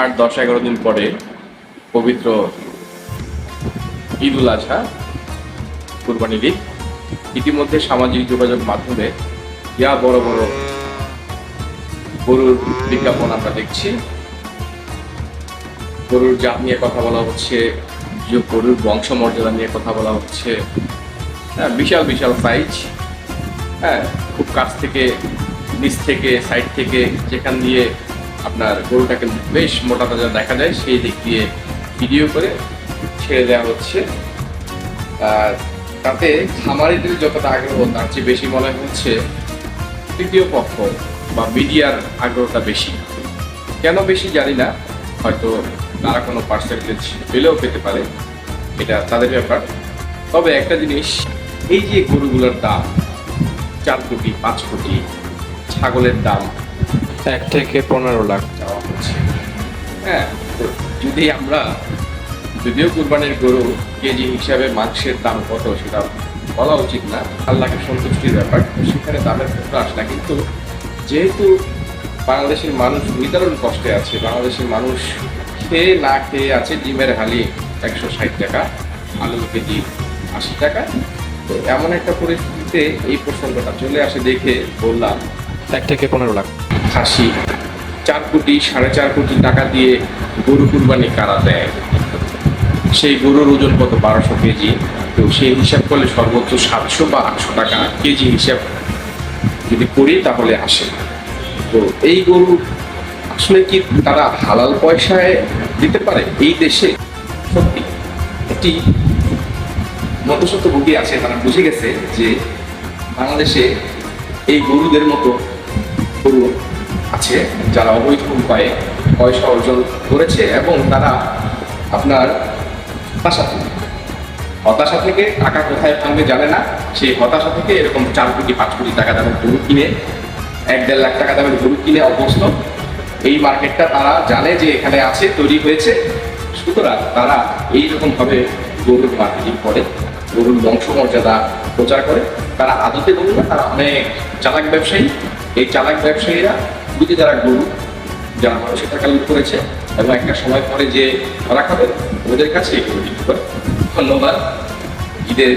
আট, দশ, এগারো দিন পরে পবিত্র ঈদ উল আজহা কুরবানির ঈদ। ইতিমধ্যে সামাজিক যোগাযোগ মাধ্যমে ইয়া বড় বড় গরুর বিজ্ঞাপন আমরা দেখছি। গরুর জাত নিয়ে কথা বলা হচ্ছে যে গরুর বংশমর্যাদা নিয়ে কথা বলা হচ্ছে। হ্যাঁ বিশাল বিশাল সাইজ হ্যাঁ খুব কাছ থেকে, নিচ থেকে সাইড থেকে যেখান দিয়ে আপনার গরুটাকে বেশ মোটা তাজা দেখা যায়। সেই দিক দিয়ে ভিডিও করে ছেড়ে দেওয়া হচ্ছে। আর তাতে খামারিদের যতটা আগ্রহ, তার চেয়ে বেশি মনে হচ্ছে তৃতীয় পক্ষ বা মিডিয়ার আগ্রহটা বেশি। কেন বেশি জানি না, হয়তো তারা কোনো পার্সেন্টেজ পেলেও পেতে পারে, এটা তাদের ব্যাপার। তবে একটা জিনিস, এই যে গরুগুলোর দাম, চার কোটি, পাঁচ কোটি, ছাগলের দাম এক থেকে পনেরো লাখ চাওয়া হচ্ছে। হ্যাঁ তো যদি আমরা, যদিও কুরবানির গরু কেজি হিসাবে মাংসের দাম কত সেটা বলা উচিত না, আল্লাহকে সন্তুষ্টির ব্যাপার সেখানে দামের ক্ষেত্রে আসে না। কিন্তু যেহেতু বাংলাদেশের মানুষ নিদারুণ কষ্টে আছে, বাংলাদেশের মানুষ খেয়ে না খেয়ে আছে ডিমের হালি একশো ষাট টাকা আলুর কেজি আশি টাকা, তো এমন একটা পরিস্থিতিতে এই প্রসঙ্গটা চলে আসে দেখে বললাম, এক থেকে পনেরো লাখ। খাসি চার কোটি, সাড়ে চার কোটি টাকা দিয়ে গরু কুরবানি কারা দেয়? সেই গরুর ওজন কত? বারোশো কেজি। তো সেই হিসাব করলে সর্বোচ্চ সাতশো বা আটশো টাকা কেজি হিসাব যদি করি তাহলে আসে। তো এই গরু আসলে কি তারা হালাল পয়সায় দিতে পারে এই দেশে? সত্যি। একটি মধ্যসত্ত্ব ভুগি আছে, তারা বুঝে গেছে যে বাংলাদেশে এই গরুদের মতো গরু আছে, যারা অবৈধ উপায়ে পয়সা অর্জন করেছে এবং তারা আপনার হতাশা থেকে। হতাশা থেকে টাকা কোথায় ভাঙবে জানে না। সেই হতাশা থেকে এরকম চার কোটি, পাঁচ কোটি টাকা দামের গরু কিনে, এক দেড় লাখ টাকা দামের গরু কিনে অভ্যস্ত। এই মার্কেটটা তারা জানে যে এখানে আছে, তৈরি হয়েছে। সুতরাং তারা এইরকম ভাবে গরুর মার্কেটিং করে, গরুর বংশমর্যাদা প্রচার করে। তারা আদতে গরু না, তারা অনেক চালাক ব্যবসায়ী। এই চালাক ব্যবসায়ীরা বুঝে যারা গরু, যারা মানুষের টাকা লুট করেছে এবং একটা সময় পরে যে ধরা খাবে, ওদের কাছে ধন্যবাদ ঈদের।